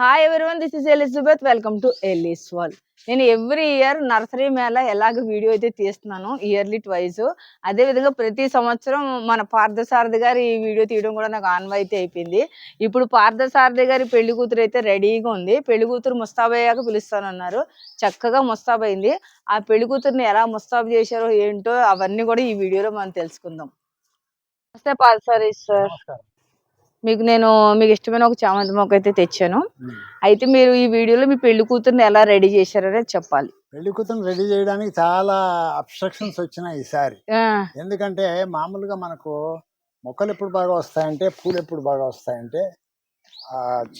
Hi everyone this is Elizabeth welcome to Eli's wall నేను every year nursery mela ఎలాగ video అయితే తీస్తున్నాను yearly twice అదే విధంగా ప్రతి సంవత్సరం మన పార్థసారథి గారి ఈ వీడియో తీయడం కూడా నాకు ఆన్వాయితీ అయిపోయింది. ఇప్పుడు పార్థసారథి గారి పెళ్ళి కూతురు అయితే రెడీగా ఉంది. పెళ్ళి కూతురు ముస్తాబయ్యాక పిలుస్తానన్నారు. చక్కగా ముస్తాబైంది. ఆ పెళ్ళి కూతురుని ఎలా ముస్తాబు చేశారో ఏంటో అవన్నీ కూడా ఈ వీడియోలో మనం తెలుసుకుందాం. నమస్తే పార్థసారి సార్. మీకు నేను మీకు ఇష్టమైన ఒక చామంతి మొక్క అయితే తెచ్చాను. అయితే మీరు ఈ వీడియోలో మీ పెళ్ళి కూతుర్ని ఎలా రెడీ చేశారనేది చెప్పాలి. పెళ్ళి కూతురు రెడీ చేయడానికి చాలా అబ్స్ట్రక్షన్స్ వచ్చినాయి ఈసారి. ఎందుకంటే మామూలుగా మనకు మొక్కలు ఎప్పుడు బాగా వస్తాయంటే పూలు ఎప్పుడు బాగా వస్తాయంటే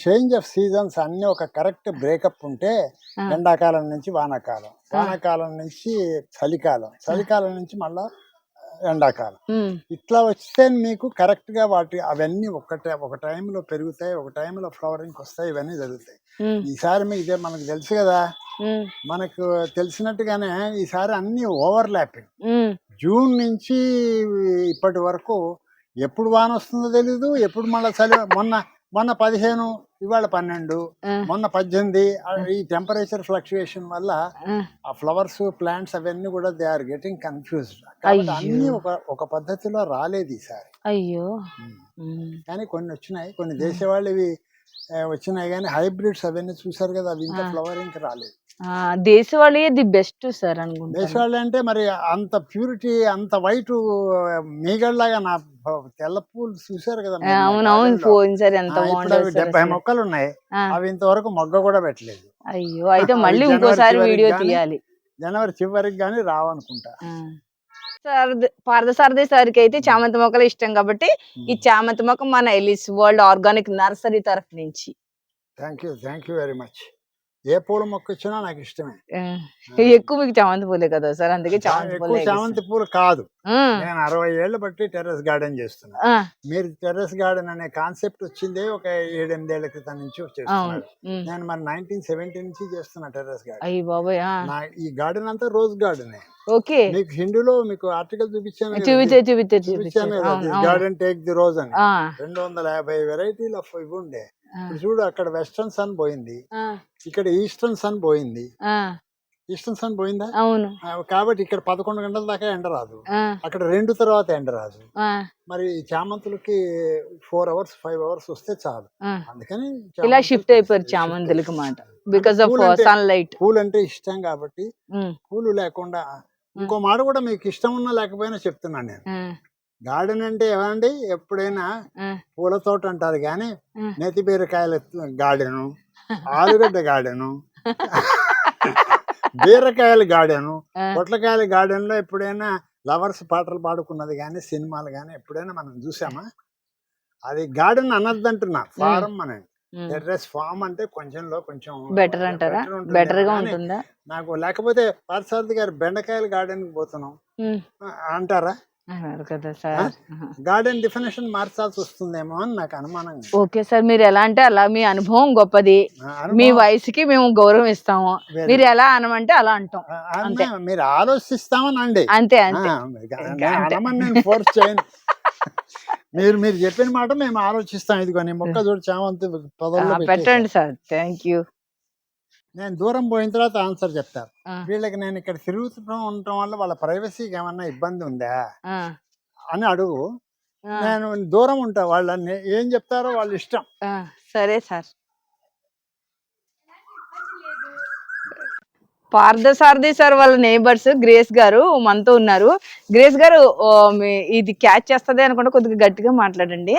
చేంజ్ ఆఫ్ సీజన్స్ అన్ని ఒక కరెక్ట్ బ్రేకప్ ఉంటే. ఎండాకాలం నుంచి వానాకాలం. వానాకాలం నుంచి చలికాలం. చలికాలం నుంచి మళ్ళా ఎండాకాలం. ఇట్లా వస్తే మీకు కరెక్ట్గా వాటి అవన్నీ ఒకటే ఒక టైంలో పెరుగుతాయి ఒక టైంలో ఫ్లవరింగ్ వస్తాయి ఇవన్నీ జరుగుతాయి. ఈసారి మీకు ఇదే మనకు తెలుసు కదా? మనకు తెలిసినట్టుగానే ఈసారి అన్ని ఓవర్ ల్యాపింగ్ జూన్ నుంచి ఇప్పటి వరకు ఎప్పుడు వాన వస్తుందో తెలీదు ఎప్పుడు మళ్ళీ చలి మొన్న మొన్న పదిహేను ఇవాళ పన్నెండు మొన్న పద్దెనిమిది ఈ టెంపరేచర్ ఫ్లక్చుయేషన్ వల్ల ఆ, ఫ్లవర్స్ ప్లాంట్స్ అవన్నీ కూడా దే ఆర్ గెటింగ్ కన్ఫ్యూజ్డ్. అన్ని ఒక ఒక పద్ధతిలో రాలేదు ఈసారి. అయ్యో. కానీ కొన్ని వచ్చినాయి. కొన్ని దేశవాళ్ళు ఇవి వచ్చినాయి కానీ హైబ్రిడ్స్ అవన్నీ చూసారు కదా అవి ఇంకా. ఫ్లవరింగ్ రాలేదు. దేశవాళీ ది బెస్ట్ సార్ అనుకుంటా దేశవాళ్ళు అంటే మరి అంత ప్యూరిటీ అంత వైట్ మీగడ్లాగా నా తెల్ల పూలు చూసారు కదా అవునవును. ఫోన్ సార్ ఎంత బాగుంటుంది డెబ్బై. మొక్కలు ఉన్నాయి అవి ఇంతవరకు మొగ్గ కూడా పెట్టలేదు. అయ్యో అయితే మళ్ళీ ఇంకోసారి వీడియో తీయాలి. జనవరి చివరికి కానీ రావనుకుంటా. పార్థసారథి సార్కి అయితే చామంతి మొక్కలు ఇష్టం కాబట్టి ఈ చామంతి మొక్క మన ఎలిస్ వరల్డ్ ఆర్గానిక్ నర్సరీ తరఫు నుంచి. Thank you thank you very much. ఏ పూల మొక్క వచ్చినా నాకు ఇష్టమే ఎక్కువ మీకు చామంతి పూలే కదా సార్ అందుకే చామంతి పూలే చామంతి పూలు కాదు. నేను అరవై ఏళ్ళు బట్టి టెర్రస్ గార్డెన్ చేస్తున్నా. మీరు టెర్రస్ గార్డెన్ అనే కాన్సెప్ట్ వచ్చిందే ఒక ఏడెనిమిదేళ్ళ క్రితం నుంచి. నేను మరి నైన్టీన్ సెవెంటీ నుంచి చేస్తున్నా టెర్రస్ గార్డెన్. ఈ గార్డెన్ అంతా రోజ్ గార్డెన్. ఓకే. మీకు హిందీలో మీకు ఆర్టికల్ చూపించాను చూపించే చూపించే చూపించాను గార్డెన్ టేక్ ది రోజ్ అని. రెండు వందల యాభై వెరైటీలు ఇవి ఉండే. ఇప్పుడు చూడు అక్కడ వెస్టర్న్ సన్ పోయింది. ఇక్కడ ఈస్టర్న్ సన్ పోయింది. ఈస్టర్న్ సన్ పోయిందా? అవును. కాబట్టి ఇక్కడ పదకొండు గంటల దాకా ఎండ రాదు. అక్కడ రెండు తర్వాత ఎండ రాదు. మరి చామంతులకి ఫోర్ అవర్స్ ఫైవ్ అవర్స్ వస్తే చాలు. అందుకని ఇలా షిఫ్ట్ అయిపోయారు చామంతులకి మాట. బికాస్ ఆఫ్ సన్ లైట్ పూలు అంటే ఇష్టం కాబట్టి పూలు లేకుండా ఇంకో మాట కూడా మీకు ఇష్టం ఉన్నా లేకపోయినా చెప్తున్నాను నేను. గార్డెన్ అంటే ఏమండి? ఎప్పుడైనా పూల తోట అంటారు కానీ మ్. నెతి బీరకాయల గార్డెను ఆలుగడ్డ గార్డెను బీరకాయల గార్డెను పొట్లకాయల గార్డెన్లో ఎప్పుడైనా లవర్స్ పాటలు పాడుకున్నది కానీ సినిమాలు కానీ ఎప్పుడైనా మనం చూసామా? అది గార్డెన్ అనద్దంటున్నా ఫారం అనండి టెర్రస్ ఫామ్ అంటే కొంచెంలో కొంచెం బెటర్ అంటారా. బెటర్గా ఉంటుందా? నాకు లేకపోతే పార్థసారథి గారు బెండకాయల గార్డెన్కి పోతున్నాం అంటారా? అన్నారు కదా సార్. గార్డెన్ డెఫినేషన్ మార్చాల్సి వస్తుందేమో అని నాకు అనుమానం ఓకే సార్ మీరు ఎలా అంటే అలా మీ అనుభవం గొప్పది. మీ వయసుకి మేము గౌరవం ఇస్తాము మీరు ఎలా అనమంటే అలా అంటాం. అంతే. మీరు ఆలోచిస్తామని అండి అంతే. అంతే. అనమని నేను ఫోర్స్ చేయను. మీరు మీరు చెప్పిన మాట మేము ఆలోచిస్తాం. ఇదిగో నీ మొక్క చూడు చామంతి. పెట్టండి సార్. Thank you. నేను దూరం పోయిన తర్వాత ఆన్సర్ చెప్తారు. వీళ్ళకి నేను ఇక్కడ తిరుగుతూ ఉండటం వల్ల వాళ్ళ ప్రైవసీకి ఏమన్నా ఇబ్బంది ఉందా? అని అడుగు. నేను దూరం ఉంటా వాళ్ళని ఏం చెప్తారో వాళ్ళ ఇష్టం. సరే సార్. పార్థసారథి సార్ వాళ్ళ నేబర్స్ గ్రేస్ గారు మనతో ఉన్నారు. గ్రేస్ గారు ఇది క్యాచ్ చేస్తుంది అనుకుంటే కొద్దిగా గట్టిగా మాట్లాడండి.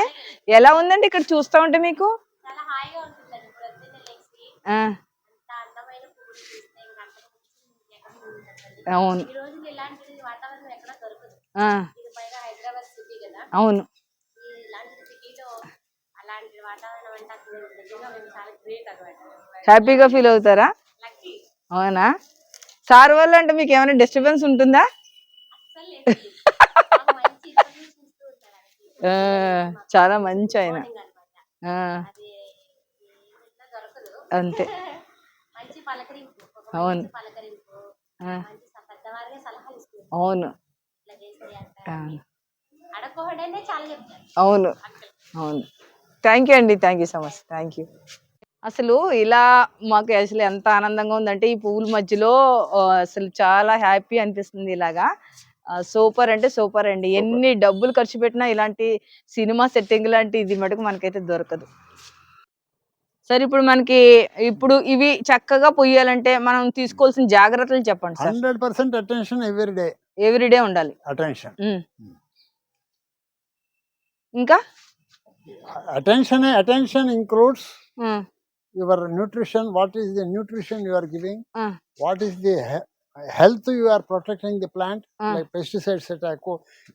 ఎలా ఉందండి ఇక్కడ చూస్తా ఉంటే మీకు? గ్రేట్ అనమాట హ్యాపీగా ఫీల్ అవుతారా? అవునా? సార్ వల్ల అంటే మీకు ఏమైనా డిస్టర్బెన్స్ ఉంటుందా? చాలా మంచి ఆయన. అంతే. అవును. సలహాలు అవును. ఇట్లా చేస్తే అంట ఆ, అడగకూడనే చాలా చెప్తారు అవును. అవును. థ్యాంక్ యూ అండి. Thank you so much thank you అసలు ఇలా మాకు అసలు ఎంత ఆనందంగా ఉందంటే ఈ పువ్వుల మధ్యలో అసలు చాలా హ్యాపీ అనిపిస్తుంది ఇలాగా. సూపర్ అంటే సూపర్ అండి. ఎన్ని డబ్బులు ఖర్చు పెట్టినా ఇలాంటి సినిమా సెట్టింగ్ లాంటి ఇది మటుకు మనకైతే దొరకదు. సరే ఇప్పుడు మనకి ఇప్పుడు ఇవి చక్కగా పొయ్యాలంటే మనం తీసుకోవాల్సిన జాగ్రత్తలు చెప్పండి sir. Hundred percent attention every day. Everyday ఉండాలి. అటెన్షన్. ఇంకా? Attention attention includes your nutrition what is the nutrition you are giving what is the health you are protecting the plant. Like pesticides attack.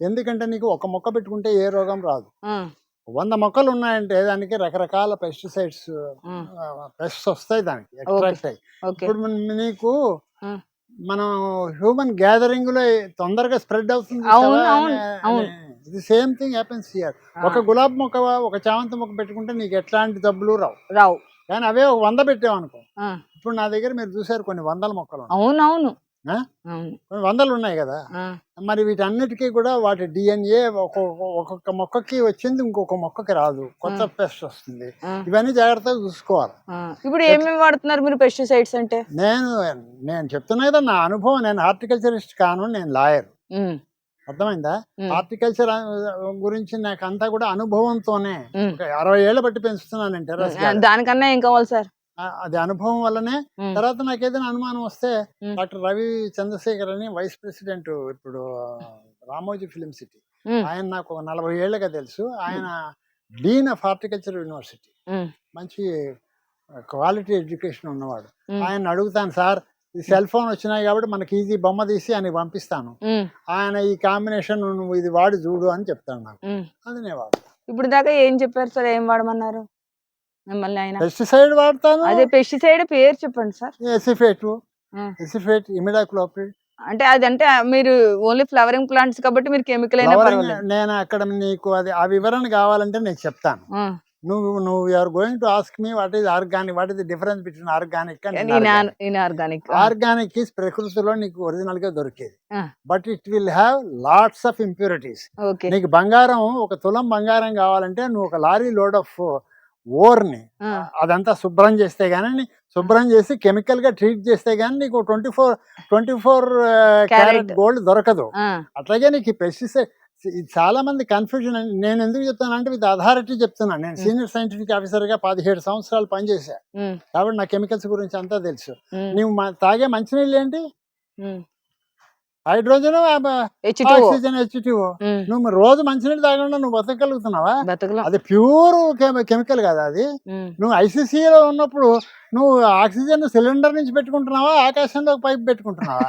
ఎందుకంటే నీకు ఒక మొక్క పెట్టుకుంటే ఏ రోగం రాదు. వంద మొక్కలు ఉన్నాయంటే దానికి రకరకాల పెస్టిసైడ్స్ పెస్ట్స్ వస్తాయి దానికి అట్రాక్ట్ అయ్యి. ఇప్పుడు మన- నీకు. మనం హ్యూమన్ గ్యాదరింగ్లో తొందరగా స్ప్రెడ్ అవుతుంది అవును, అవును, అవును. ఇది సేమ్ థింగ్ హ్యాపెన్స్ హియర్ ఒక గులాబ్ మొక్క ఒక చామంతి మొక్క పెట్టుకుంటే నీకు ఎట్లాంటి జబ్బులు రావు. రావు. కానీ అవే ఒక వంద పెట్టామనుకో ఇప్పుడు నా దగ్గర మీరు చూసారు కొన్ని వందల మొక్కలు. అవునవును. వందలు ఉన్నాయి కదా. మరి వీటన్నిటికీ కూడా వాటి డిఎన్ఏ ఒక్కొక్క మొక్కకి వచ్చింది ఇంకొక మొక్కకి రాదు. కొత్త పెస్ట్ వస్తుంది. ఇవన్నీ జాగ్రత్తగా చూసుకోవాలి. ఇప్పుడు ఏమేమి వాడుతున్నారు మీరు పెస్టిసైడ్స్ అంటే? నేను నేను చెప్తున్నా కదా నా అనుభవం. నేను హార్టికల్చరిస్ట్ కాను నేను లాయర్. అర్థమైందా? హార్టికల్చర్ గురించి నాకు అంతా కూడా అనుభవంతోనే అరవై ఏళ్ళు బట్టి పెంచుతున్నాను ఆ, దానికన్నా ఏం కావాలి సార్? అది అనుభవం వల్లనే తర్వాత నాకు ఏదైనా అనుమానం వస్తే. డాక్టర్ రవి చంద్రశేఖర్ అని వైస్ ప్రెసిడెంట్ ఇప్పుడు రామోజీ ఫిలిం సిటీ. ఆయన నాకు ఒక నలభై ఏళ్ళగా తెలుసు. ఆయన డీన్ ఆఫ్ హార్టికల్చర్ యూనివర్సిటీ. మంచి క్వాలిటీ ఎడ్యుకేషన్ ఉన్నవాడు. ఆయన అడుగుతాను సార్ ఈ సెల్ ఫోన్ వచ్చినాయి కాబట్టి మనకి ఈజీ బొమ్మ తీసి ఆయనకి పంపిస్తాను. ఆయన ఈ కాంబినేషన్ నువ్వు ఇది వాడి చూడు అని చెప్తాను నాకు. అది నేను వాడు ఇప్పుడు దాకా ఏం చెప్పారు సార్? ఏం వాడమన్నారు? మిమ్మల్ని ఆయన పెస్టిసైడ్ వాడతాను. అదే పెస్టిసైడ్ పేరు చెప్పండి సార్. ఎసిఫేట్. ఎసిఫేట్ ఇమిడాక్లోపిడ్ అంటే అది అంటే మీరు ఓన్లీ ఫ్లవరింగ్ ప్లాంట్స్ కాబట్టి మీరు కెమికల్ అయినా నేను అక్కడ నీకు అది ఆ వివరణ కావాలంటే నేను చెప్తాను. నువ్వు నువ్వు are going to ask me what is organic what is difference between organic and in inorganic organic. Is ప్రకృతిలో నీకు ఒరిజినల్గా దొరికేది. But it will have lots of impurities నీకు బంగారం ఒక తులం బంగారం కావాలంటే నువ్వు ఒక లారీ లోడ్ ఆఫ్ ఓర్ని. అదంతా శుభ్రం చేస్తే గానీ శుభ్రం చేసి కెమికల్గా ట్రీట్ చేస్తే గానీ నీకు twenty four twenty four carat. Gold దొరకదు. అట్లాగే నీకు పెస్టిసైడ్ చాలా మంది కన్ఫ్యూజన్ నేను ఎందుకు చెప్తానంటే విత్ అథారిటీ చెప్తున్నాను నేను సీనియర్ సైంటిఫిక్ ఆఫీసర్గా పదిహేడు సంవత్సరాలు పనిచేశా. కాబట్టి నా కెమికల్స్ గురించి అంతా తెలుసు. నువ్వు మ- తాగే మంచినీళ్ళు ఏంటి. Hydrogen H2O. ఆక్సిజన్ హెచ్ నువ్వు రోజు మంచినీళ్ళు తాగకుండా నువ్వు బతకగలుగుతున్నావా? అది ప్యూర్ కెమికల్ కదా అది. నువ్వు ఐసీసీలో ఉన్నప్పుడు నువ్వు ఆక్సిజన్ సిలిండర్ నుంచి పెట్టుకుంటున్నావా ఆకాశంలో పైప్ పెట్టుకుంటున్నావా?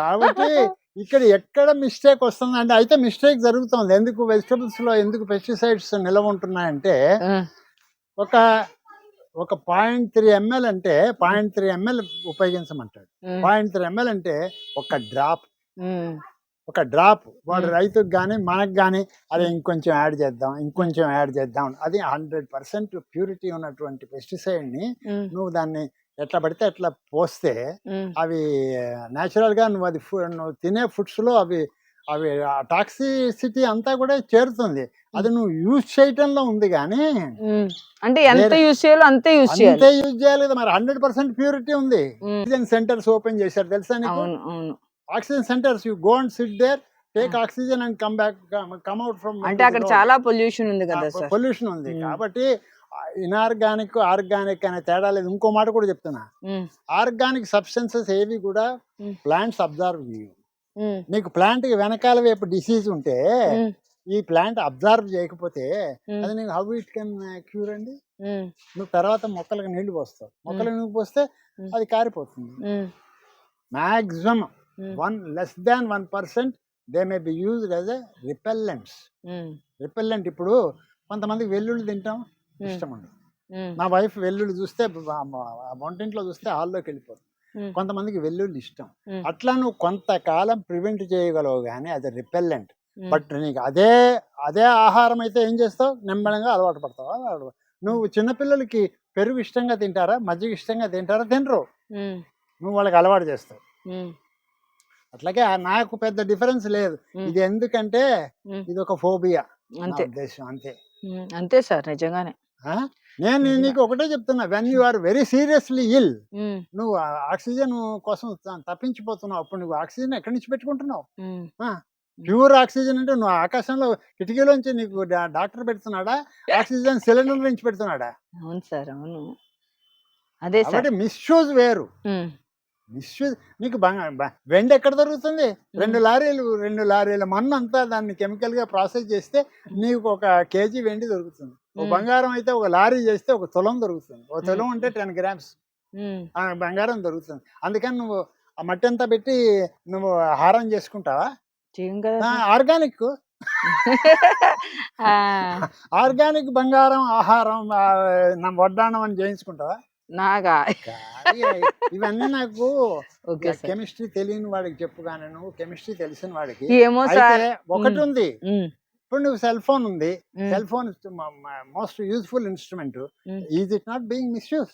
కాబట్టి ఇక్కడ ఎక్కడ మిస్టేక్ వస్తుంది అంటే అయితే మిస్టేక్ జరుగుతుంది. ఎందుకు వెజిటబుల్స్లో ఎందుకు పెస్టిసైడ్స్ నిలవ ఉంటున్నాయంటే ఒక ఒక పాయింట్ త్రీ ఎంఎల్ అంటే పాయింట్ త్రీ ఎంఎల్ ఉపయోగించమంటాడు. పాయింట్ త్రీ ఎంఎల్ అంటే ఒక డ్రాప్. ఒక డ్రాప్. వాడు. రైతుకు కానీ మనకు కానీ అది ఇంకొంచెం యాడ్ చేద్దాం ఇంకొంచెం యాడ్ చేద్దాం అది హండ్రెడ్ పర్సెంట్ ప్యూరిటీ ఉన్నటువంటి pesticide ని ఉమ్, నువ్వు దాన్ని ఎట్లా పడితే అట్లా పోస్తే అవి natural గా నువ్వు అది నువ్వు తినే ఫుడ్స్లో అవి అవి టాక్సిసిటీ అంతా కూడా చేరుతుంది. అది నువ్వు యూజ్ చేయటంలో ఉంది కానీ. అంటే ఎంత యూజ్ చేయాలో అంతే యూజ్ అంతే చేయాలి. యూజ్ చేయాలి కదా మరి. హండ్రెడ్ పర్సెంట్ ప్యూరిటీ ఉంది. ఆక్సిజన్ సెంటర్స్ ఓపెన్ చేశారు. తెలుసా oxygen centres you go and sit there take oxygen and come back come out from అంటే అక్కడ చాలా పొల్యూషన్ ఉంది కదా సార్ పొల్యూషన్ ఉంది. కాబట్టి ఇనార్గానిక్ ఆర్గానిక్ అనే తేడా లేదు. ఇంకో మాట కూడా చెప్తున్నా. ఆర్గానిక్ సబ్స్టెన్సెస్ ఏవి కూడా. ప్లాంట్స్ అబ్జర్వ్ ఉమ్, నీకు ప్లాంట్ వెనకాల వైపు డిసీజ్ ఉంటే ఈ ప్లాంట్ అబ్జర్వ్ చేయకపోతే అది నీకు హౌ ఇట్ కెన్ క్యూర్ అండి? నువ్వు తర్వాత మొక్కలకు నీళ్ళు పోస్తావు. మొక్కలకు నీళ్ళు పోస్తే. అది కారిపోతుంది. Maximum one less than one percent they may be used as a repellents repellent ఇప్పుడు కొంతమందికి వెల్లుల్లి తింటాం. ఇష్టం ఉండదు నా వైఫ్ వెల్లుల్లి చూస్తే వంటింట్లో చూస్తే హాల్లోకి వెళ్ళిపోతుంది. కొంతమందికి వెల్లుల్లి ఇష్టం. అట్లా నువ్వు కొంతకాలం ప్రివెంట్ చేయగలవు కానీ అది రిపెల్లెంట్. బట్ నీకు అదే అదే ఆహారం అయితే ఏం చేస్తావు? నెమ్మడంగా అలవాటు పడతావా? అలవాటు- నువ్వు చిన్నపిల్లలకి పెరుగు ఇష్టంగా తింటారా? మజ్జిగ ఇష్టంగా తింటారా? తినరు. నువ్వు వాళ్ళకి అలవాటు చేస్తావు. అట్లాగే నాకు పెద్ద డిఫరెన్స్ లేదు. ఇది ఎందుకంటే. ఇది ఒక ఫోబియా అంతే. అంతే. అంతే సార్ నిజంగానే? నేను. నీకు ఒకటే చెప్తున్నా. When you are very seriously ill నువ్వు ఆక్సిజన్ కోసం తప్పించిపోతున్నావు. అప్పుడు నువ్వు ఆక్సిజన్ ఎక్కడి నుంచి పెట్టుకుంటున్నావు? ప్యూర్ ఆక్సిజన్ అంటే నువ్వు ఆకాశంలో కిటికీలోంచి నీకు డాక్టర్ పెడుతున్నాడా? ఆక్సిజన్ సిలిండర్ నుంచి పెడుతున్నాడా? అవును సార్ అవును. అదే మిస్యూజ్ వేరు. మిస్యూజ్ నీకు వెండి ఎక్కడ దొరుకుతుంది? రెండు లారీలు రెండు లారీల మన్ను అంతా దాన్ని కెమికల్గా ప్రాసెస్ చేస్తే నీకు ఒక కేజీ వెండి దొరుకుతుంది. ఒక. బంగారం అయితే ఒక లారీ చేస్తే ఒక తులం దొరుకుతుంది. ఒక తులం. అంటే టెన్ గ్రామ్స్ బంగారం దొరుకుతుంది. అందుకని నువ్వు ఆ మట్టి అంతా పెట్టి నువ్వు హారం చేసుకుంటావా. ఆర్గానిక్. ఆర్గానిక్ బంగారం ఆహారం నా వడ్డాణం అని చేయించుకుంటావా? నాగా. ఇవన్నీ నాకు కెమిస్ట్రీ తెలియని వాడికి చెప్పు కానీ నువ్వు కెమిస్ట్రీ తెలిసిన వాడికి. ఏమో సార్. ఒకటి. ఉంది. ఇప్పుడు నువ్వు సెల్ ఫోన్ ఉంది. Cell phone most useful instrument. Is it not being misuse?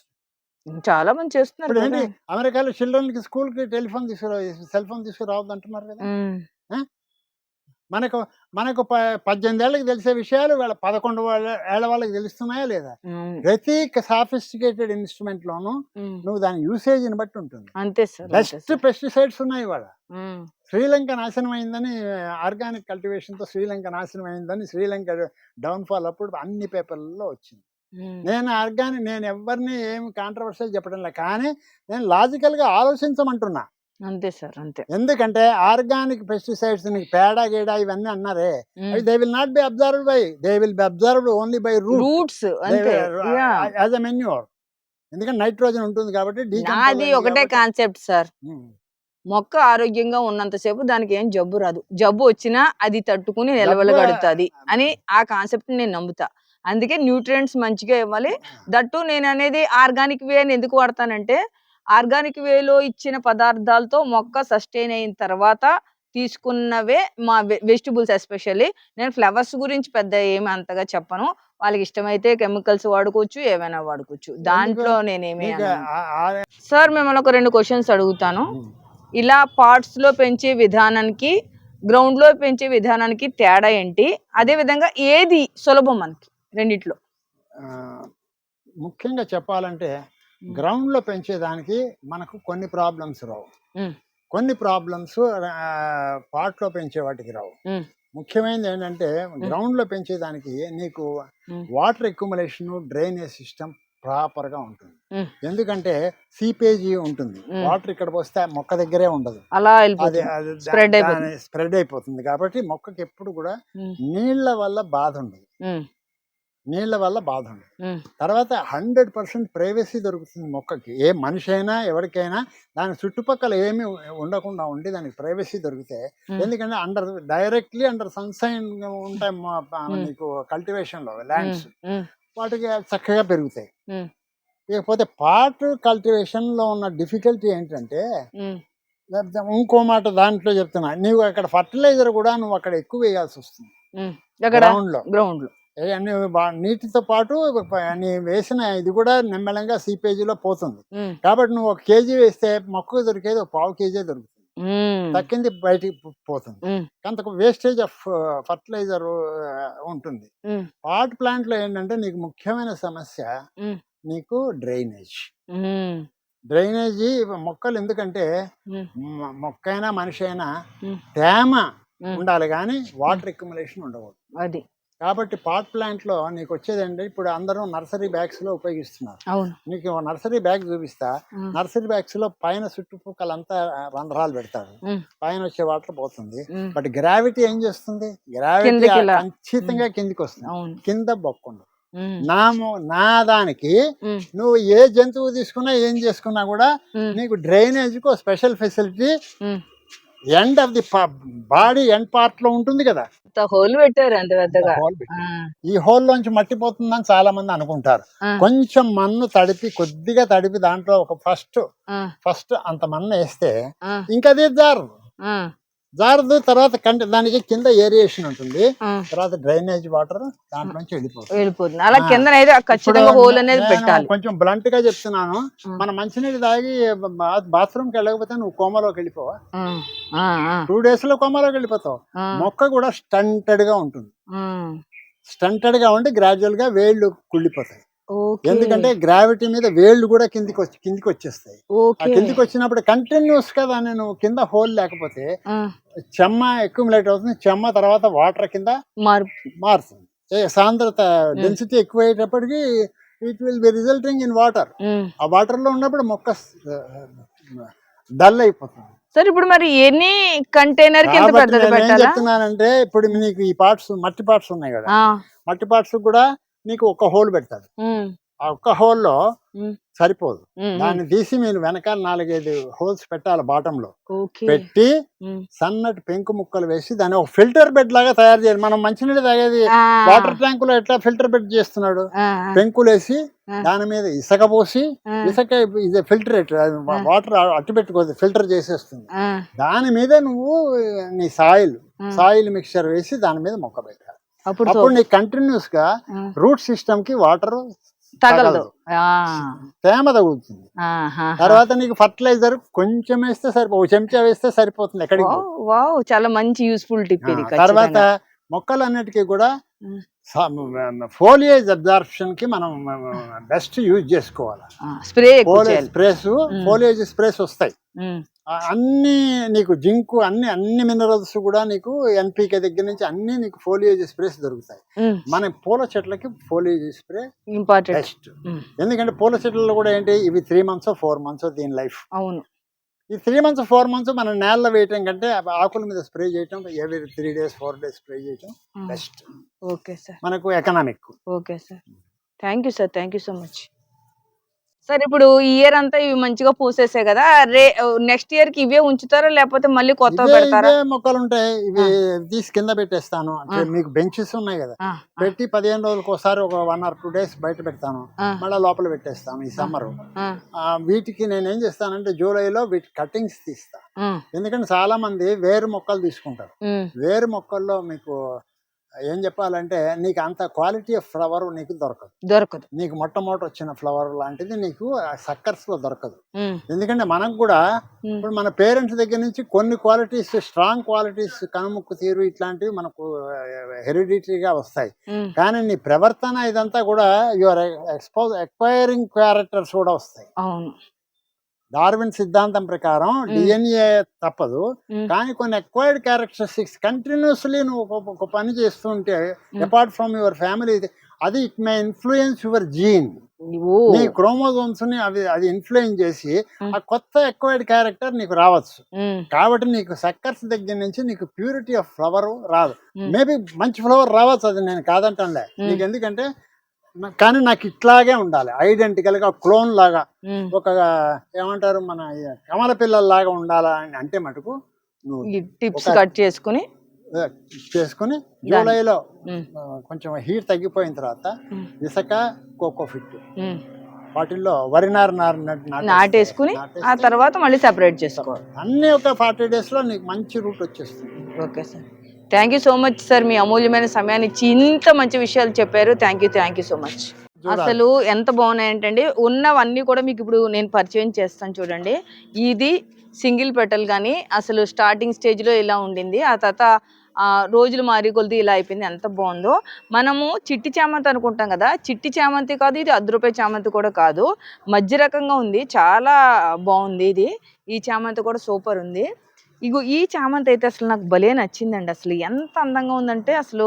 చాలా మంది చేస్తున్నారు. అమెరికాలో చిల్డ్రన్కి స్కూల్కి టెలిఫోన్ తీసుకురా సెల్ ఫోన్ తీసుకురావద్దు అంటున్నారు కదా. మనకు మనకు ప- పద్దెనిమిది ఏళ్ళకి తెలిసే విషయాలు వాళ్ళ పదకొండు వాళ్ళ ఏళ్ళ వాళ్ళకి తెలుస్తున్నాయా లేదా? ప్రతి సాఫిస్టికేటెడ్ ఇన్స్ట్రుమెంట్ లోను నువ్వు దాని యూసేజ్ని బట్టి ఉంటుంది. అంతే బెస్ట్. పెస్టిసైడ్స్ ఉన్నాయి వాళ్ళ శ్రీలంక నాశనం అయిందని ఆర్గానిక్ కల్టివేషన్తో శ్రీలంక నాశనం అయిందని శ్రీలంక డౌన్ఫాల్ అప్పుడు అన్ని పేపర్లలో వచ్చింది. నేను ఆర్గానిక్ నేను ఎవరిని ఏమి కాంట్రవర్షియల్ చెప్పడం లేదు. కానీ నేను లాజికల్గా ఆలోచించమంటున్నా. అంతే సార్ అంతే. ఎందుకంటే ఆర్గానిక్ పెస్టిసైడ్స్ నీకు పేడ గీడ ఇవన్నీ అన్నారే they will not be observed by they will be observed only by root roots. As a manure ఎందుకంటే నైట్రోజన్ ఉంటుంది కాబట్టి decompose ఒకటే కాన్సెప్ట్ సార్. మొక్క ఆరోగ్యంగా ఉన్నంతసేపు దానికి ఏం జబ్బు రాదు. జబ్బు వచ్చినా అది తట్టుకుని నిలవలగడుతుంది అని ఆ కాన్సెప్ట్ నేను నమ్ముతా. అందుకే న్యూట్రియంట్స్ మంచిగా ఇవ్వాలి. దట్టు నేను అనేది ఆర్గానిక్ వే అని ఎందుకు వాడతానంటే ఆర్గానిక్ వేలో ఇచ్చిన పదార్థాలతో మొక్క సస్టైన్ అయిన తర్వాత తీసుకున్నవే మా వెజిటబుల్స్ ఎస్పెషల్లీ. నేను ఫ్లవర్స్ గురించి పెద్ద ఏమి అంతగా చెప్పను. వాళ్ళకి ఇష్టమైతే కెమికల్స్ వాడుకోవచ్చు ఏమైనా వాడుకోవచ్చు. దాంట్లో నేనేమి సార్ మిమ్మల్ని ఒక రెండు క్వశ్చన్స్ అడుగుతాను. ఇలా పార్ట్స్లో పెంచే విధానానికి గ్రౌండ్లో పెంచే విధానానికి తేడా ఏంటి? అదే విధంగా ఏది సులభం మనకి రెండిట్లో? ముఖ్యంగా చెప్పాలంటే గ్రౌండ్లో పెంచేదానికి మనకు కొన్ని ప్రాబ్లమ్స్ రావు. కొన్ని ప్రాబ్లమ్స్ పాట్లో పెంచే వాటికి రావు. ముఖ్యమైనది ఏంటంటే గ్రౌండ్లో పెంచేదానికి నీకు. వాటర్ ఎక్యుములేషన్ డ్రైనేజ్ సిస్టమ్ ప్రాపర్గా ఉంటుంది. ఎందుకంటే సీపేజీ ఉంటుంది. వాటర్ ఇక్కడ పోస్తే మొక్క దగ్గరే ఉండదు అలా అది. స్ప్రెడ్ అయిపోతుంది కాబట్టి మొక్కకి ఎప్పుడు కూడా. నీళ్ళ వల్ల బాధ ఉండదు నీళ్ళ వల్ల బాధ ఉండదు ఉమ్. తర్వాత హండ్రెడ్ పర్సెంట్ ప్రైవసీ దొరుకుతుంది మొక్కకి ఏ మనిషి అయినా ఎవరికైనా దాని చుట్టుపక్కల ఏమీ ఉండకుండా ఉండి దానికి ప్రైవసీ దొరికితే. ఎందుకంటే అండర్ డైరెక్ట్లీ అండర్ సన్సైన్ ఉంటాయి మా- ప- ఉమ్. నీకు కల్టివేషన్లో ల్యాండ్స్. వాటికి చక్కగా పెరుగుతాయి ఉమ్. ఇకపోతే పార్ట్ కల్టివేషన్లో ఉన్న డిఫికల్టీ ఏంటంటే. లేకపోతే ఇంకో మాట దాంట్లో చెప్తున్నా నీవు అక్కడ ఫర్టిలైజర్ కూడా నువ్వు అక్కడ ఎక్కువ వేయాల్సి వస్తుంది ఉమ్. ఎక్కడ అన్ని నీటితో పాటు ప- నీ వేసిన ఇది కూడా నెమ్మలంగా సీపేజీలో పోతుంది. కాబట్టి నువ్వు ఒక కేజీ వేస్తే మొక్కకు దొరికేది ఒక పావు కేజీ దొరుకుతుంది. తక్కింది బయటికి పోతుంది. కొంత వేస్టేజ్ ఆఫ్ ఫర్టిలైజర్ ఉంటుంది. పాట్ ప్లాంట్లో ఏంటంటే నీకు ముఖ్యమైన సమస్య. నీకు డ్రైనేజ్. డ్రైనేజీ మొక్కలు ఎందుకంటే ఉమ్. మ- మొక్కైనా మనిషి అయినా. తేమ. ఉండాలి కానీ వాటర్ ఎక్యుములేషన్ ఉండకూడదు అది కాబట్టి పాట్ ప్లాంట్లో నీకు వచ్చేది అంటే ఇప్పుడు అందరూ నర్సరీ బ్యాగ్స్లో ఉపయోగిస్తున్నారు నీకు నర్సరీ బ్యాగ్ చూపిస్తా. నర్సరీ బ్యాగ్స్లో పైన చుట్టుపక్కలంతా రంధ్రాలు పెడతారు. పైన వచ్చే వాటర్ పోతుంది. బట్ గ్రావిటీ ఏం చేస్తుంది గ్రావిటీ. ఖచ్చితంగా కిందికి వస్తుంది కింద బొక్కుండు ఉమ్. నా దానికి. నువ్వు ఏ జంతువు తీసుకున్నా ఏం చేసుకున్నా కూడా. నీకు డ్రైనేజ్కు special facility. End of the body end పార్ట్లో ఉంటుంది కదా హోల్ పెట్టారు అంత పెద్దగా. ఈ హోల్ లోంచి మట్టి పోతుందని చాలా మంది అనుకుంటారు. కొంచెం మన్ను తడిపి కొద్దిగా తడిపి దాంట్లో ఒక ఫస్ట్. ఫస్ట్ అంత మన్ను వేస్తే. ఇంకా అదే. జారదు తర్వాత కంటి దానికి కింద ఏరియేషన్ ఉంటుంది. తర్వాత డ్రైనేజ్ వాటర్ దాంట్లో నుంచి వెళ్ళిపోతుంది వెళ్ళిపోతుంది అలా. కింద ఖచ్చితంగా హోల్ అనేది పెట్టాలి కొంచెం బ్లంట్గా చెప్తున్నాను. మన మంచినీళ్ళు తాగి బాత్రూమ్కి వెళ్ళకపోతే నువ్వు కోమలోకి వెళ్ళిపోవా. టూ డేస్లో కోమలోకి వెళ్ళిపోతావు. మొక్క కూడా స్టంటెడ్గా ఉంటుంది. స్టంటెడ్గా ఉండి గ్రాడ్యువల్గా వేళ్ళు కుళ్ళిపోతాయి ఎందుకంటే గ్రావిటీ మీద వేళ్ళు కూడా కిందికి వచ్చి కిందికి వచ్చేస్తాయి. కిందికి వచ్చినప్పుడు కంటిన్యూస్ దాన్ని నువ్వు కింద హోల్ లేకపోతే చెమ్మ అక్యుములేట్ అవుతుంది. చెమ్మ తర్వాత వాటర్ కింద మారుతుంది. సాంద్రత డెన్సిటీ ఎక్కువ అయ్యేటప్పటికి it will be resulting in water. ఆ. వాటర్లో ఉన్నప్పుడు మొక్క డల్ అయిపోతుంది. సార్ ఇప్పుడు మరి ఎన్ని కంటైనర్కి ఎంత కాబట్టి పెద్దది నేను పెట్టాలా? చెప్తున్నానంటే ఇప్పుడు నీకు ఈ పార్ట్స్ మట్టి పార్ట్స్ ఉన్నాయి కదా. మట్టి పార్ట్స్ కూడా నీకు ఒక హోల్ పెడతాడు. ఆ ఒక్క హోల్లో సరిపోదు. దాన్ని తీసి మీరు వెనకాల నాలుగైదు హోల్స్ పెట్టాలి బాటమ్లో పెట్టి. సన్నటి పెంకు ముక్కలు వేసి దాన్ని ఒక ఫిల్టర్ బెడ్ లాగా తయారు చేయాలి. మనం మంచినీళ్ళు తాగేది వాటర్ ట్యాంక్లో ఎట్లా ఫిల్టర్ బెడ్ చేస్తున్నాడు? పెంకులేసి. దాని మీద ఇసుక పోసి ఇసుక ఇది ఫిల్టరేట్ వాటర్ అట్టు పెట్టుకోదు ఫిల్టర్ చేసేస్తుంది. దాని మీద నువ్వు నీ సాయిల్. సాయిల్ మిక్చర్ వేసి దాని మీద మొక్క పెట్టాలి. అప్పుడు నీకు కంటిన్యూస్గా రూట్ సిస్టమ్కి వాటర్ తగలదు తేమ తగులుతుంది. తర్వాత నీకు ఫర్టిలైజర్ కొంచెం వేస్తే సరిపో చెంచా వేస్తే సరిపోతుంది ఎక్కడికి చాలా మంచి యూస్ఫుల్ టిప్ తర్వాత. మొక్కలన్నిటికీ కూడా. ఫోలియేజ్ అబ్జార్ప్షన్కి మనం బెస్ట్ యూజ్ చేసుకోవాలి. స్ప్రే స్ప్రేస్ ఫోలియేజ్ స్ప్రేస్ వస్తాయి. అన్ని నీకు జింకు అన్ని అన్ని మినరల్స్ కూడా నీకు ఎన్పికే దగ్గర నుంచి అన్ని నీకు ఫోలియేజ్ స్ప్రేస్ దొరుకుతాయి. మన పూల చెట్లకి ఫోలియేజ్ స్ప్రే ఇంపార్టెంట్. ఎందుకంటే పూల చెట్లలో కూడా ఏంటి? ఇవి త్రీ మంత్స్ ఫోర్ మంత్స్ దీని లైఫ్. అవును. ఈ త్రీ మంత్స్ ఫోర్ మంత్స్ మన నేలలో వేయటం కంటే ఆకుల మీద స్ప్రే చేయటం every three days four days spray చేయటం బెస్ట్ ఓకే సార్. మనకు economic okay sir. Thank you sir thank you so much sir ఇప్పుడు ఈ ఇయర్ అంతా ఇవి మంచిగా పూసేసాయి కదా రే నెక్స్ట్ ఇయర్కి ఇవే ఉంచుతారా లేకపోతే మళ్ళీ కొత్త పెడతారా? ఇవే మొక్కలు ఉంటాయి ఇవి తీసి కింద పెట్టేస్తాను. అంటే. మీకు బెంచెస్ ఉన్నాయి కదా పెట్టి పదిహేను రోజులకు ఒకసారి ఒక వన్ ఆర్ టూ డేస్ బయట పెడతాను. మళ్ళీ లోపల పెట్టేస్తాను ఈ సమ్మర్ ఆ, వీటికి నేను ఏం చేస్తానంటే జూలైలో వీటి కటింగ్స్ తీస్తా. ఆ, ఎందుకంటే చాలా మంది వేరు మొక్కలు తీసుకుంటారు. వేరు మొక్కల్లో మీకు ఏం చెప్పాలంటే నీకు అంత క్వాలిటీ ఆఫ్ ఫ్లవర్ నీకు దొరకదు. దొరకదు. నీకు మొట్టమొదటి వచ్చిన ఫ్లవర్ లాంటిది నీకు సక్కర్స్లో దొరకదు. ఎందుకంటే మనకు కూడా ఇప్పుడు మన పేరెంట్స్ దగ్గర నుంచి కొన్ని క్వాలిటీస్ స్ట్రాంగ్ క్వాలిటీస్ కనుముక్కు తీరు ఇట్లాంటివి మనకు హెరిడిటరీగా వస్తాయి. కానీ నీ ప్రవర్తన ఇదంతా కూడా యువర్ ఎక్స్పోజ్ ఎక్వైరింగ్ క్యారెక్టర్స్ కూడా వస్తాయి. అవును. డార్విన్ సిద్ధాంతం ప్రకారం డిఎన్ఏ తప్పదు. కానీ కొన్ని ఎక్వైర్డ్ క్యారెక్టరిస్టిక్స్ కంటిన్యూస్లీ నువ్వు ఒక- పని చేస్తుంటే అపార్ట్ ఫ్రమ్ యువర్ ఫ్యామిలీ అది it may influence your gene నీ క్రోమోజోమ్స్ని అవి అది ఇన్ఫ్లుయెన్స్ చేసి. ఆ కొత్త ఎక్వైర్డ్ క్యారెక్టర్ నీకు రావచ్చు. కాబట్టి నీకు సక్కర్స్ దగ్గర నుంచి నీకు ప్యూరిటీ ఆఫ్ ఫ్లవర్ రాదు. మేబీ మంచి ఫ్లవర్ రావచ్చు అది నేను కాదంటానులే. నీకు ఎందుకంటే కానీ నాకు ఇట్లాగే ఉండాలి. ఐడెంటికల్గా క్లోన్ లాగా. ఒక ఏమంటారు మన కమల పిల్లల్లాగా ఉండాలా అని అంటే మటుకు నువ్వు టిప్స్ కట్ చేసుకుని చేసుకుని జూలైలో కొంచెం హీట్ తగ్గిపోయిన తర్వాత ఇసుక కోకో ఫిట్. వాటిల్లో వరి నారు నాటేసుకుని ఆ తర్వాత మళ్ళీ సెపరేట్ చేసుకోవాలి. అన్ని ఒక ఫార్టీ డేస్లో నీకు మంచి రూట్ వచ్చేస్తుంది. Okay sir. Thank you so much sir మీ అమూల్యమైన సమయాన్ని ఇచ్చి ఇంత మంచి విషయాలు చెప్పారు. Thank you thank you so much. అసలు ఎంత బాగున్నాయంటే ఉన్నవన్నీ కూడా మీకు ఇప్పుడు నేను పరిచయం చేస్తాను చూడండి. ఇది సింగిల్ పెటల్ కానీ అసలు స్టార్టింగ్ స్టేజ్లో ఇలా ఉండింది. ఆ తర్వాత రోజులు మారి కొలిది ఇలా అయిపోయింది. ఎంత బాగుందో. మనము చిట్టి చామంతి అనుకుంటాం కదా చిట్టి చామంతి కాదు ఇది అర్ధ రూపాయి చామంతి కూడా కాదు. మధ్య రకంగా ఉంది. చాలా బాగుంది ఇది. ఈ చామంతి కూడా సూపర్ ఉంది. ఇగో ఈ చామంతి అయితే అసలు నాకు భలే నచ్చిందండి. అసలు ఎంత అందంగా ఉందంటే అసలు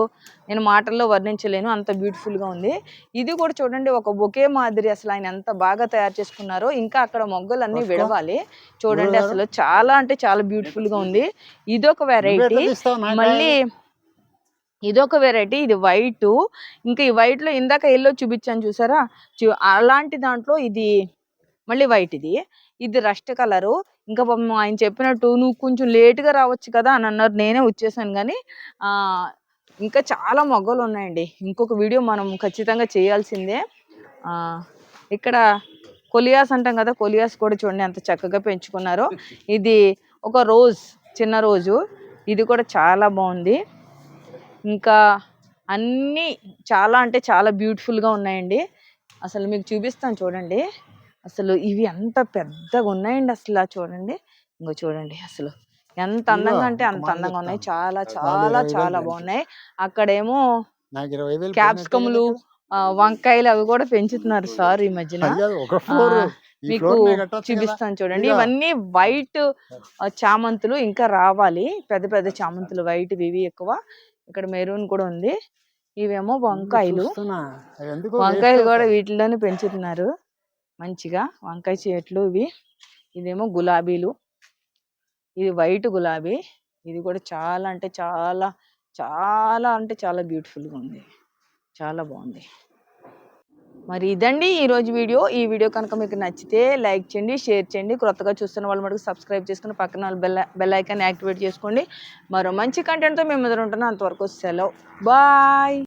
నేను మాటల్లో వర్ణించలేను. అంత బ్యూటిఫుల్గా ఉంది. ఇది కూడా చూడండి ఒక బొకే మాదిరి అసలు ఆయన ఎంత బాగా తయారు చేసుకున్నారో. ఇంకా అక్కడ మొగ్గలు అన్ని పట్టుకో. విడవాలి. చూడండి. అసలు చాలా అంటే చాలా బ్యూటిఫుల్గా ఉంది. ఇదొక వెరైటీ? మళ్ళీ ఇదొక వెరైటీ ఇది వైట్. ఇంకా ఈ white లో ఇందాక ఎల్లో చూపించాను చూసారా? అలాంటి దాంట్లో ఇది మళ్ళీ వైట్ ఇది. ఇది రస్ట్ కలరు. ఇంకా పాపం ఆయన చెప్పినట్టు నువ్వు కొంచెం లేట్గా రావచ్చు కదా అని అన్నారు. నేనే వచ్చేసాను కానీ ఇంకా చాలా మొగ్గలు ఉన్నాయండి. ఇంకొక వీడియో మనం ఖచ్చితంగా చేయాల్సిందే. ఇక్కడ కొలియాస్ అంటాం కదా కొలియాస్ కూడా చూడండి ఎంత చక్కగా పెంచుకున్నారో. ఇది ఒక రోజ్ చిన్న రోజు. ఇది కూడా చాలా బాగుంది. ఇంకా అన్నీ చాలా అంటే చాలా బ్యూటిఫుల్గా ఉన్నాయండి. అసలు మీకు చూపిస్తాను చూడండి. అసలు ఇవి ఎంత పెద్దగా ఉన్నాయండి అసలు చూడండి. ఇంకో చూడండి అసలు. ఎంత అందంగా అంటే అంత అందంగా ఉన్నాయి. చాలా చాలా చాలా బాగున్నాయి. అక్కడేమో క్యాప్సికములు వంకాయలు అవి కూడా పెంచుతున్నారు సార్ ఈ మధ్యన. మీకు. చూపిస్తాను చూడండి. ఇవన్నీ వైట్ చామంతులు ఇంకా రావాలి. పెద్ద పెద్ద చామంతులు వైట్ ఇవి ఎక్కువ. ఇక్కడ మెరూన్ కూడా ఉంది. ఇవేమో వంకాయలు. వంకాయలు కూడా. వీటిలోనే పెంచుతున్నారు. మంచిగా వంకాయ చెట్లు ఇవి. ఇదేమో గులాబీలు. ఇది వైట్ గులాబీ. ఇది కూడా చాలా అంటే చాలా చాలా అంటే చాలా బ్యూటిఫుల్గా ఉంది. చాలా బాగుంది. మరి ఇదండి ఈరోజు వీడియో. ఈ వీడియో కనుక మీకు నచ్చితే లైక్ చేయండి షేర్ చేయండి. క్రొత్తగా చూస్తున్న వాళ్ళు మటుకు సబ్స్క్రైబ్ చేసుకుని పక్కన బెల్ బెల్ ఐకాన్ యాక్టివేట్ చేసుకోండి. మరో మంచి కంటెంట్తో మేము ఎదురు ఉంటున్నాం అంతవరకు సెలవు. బాయ్!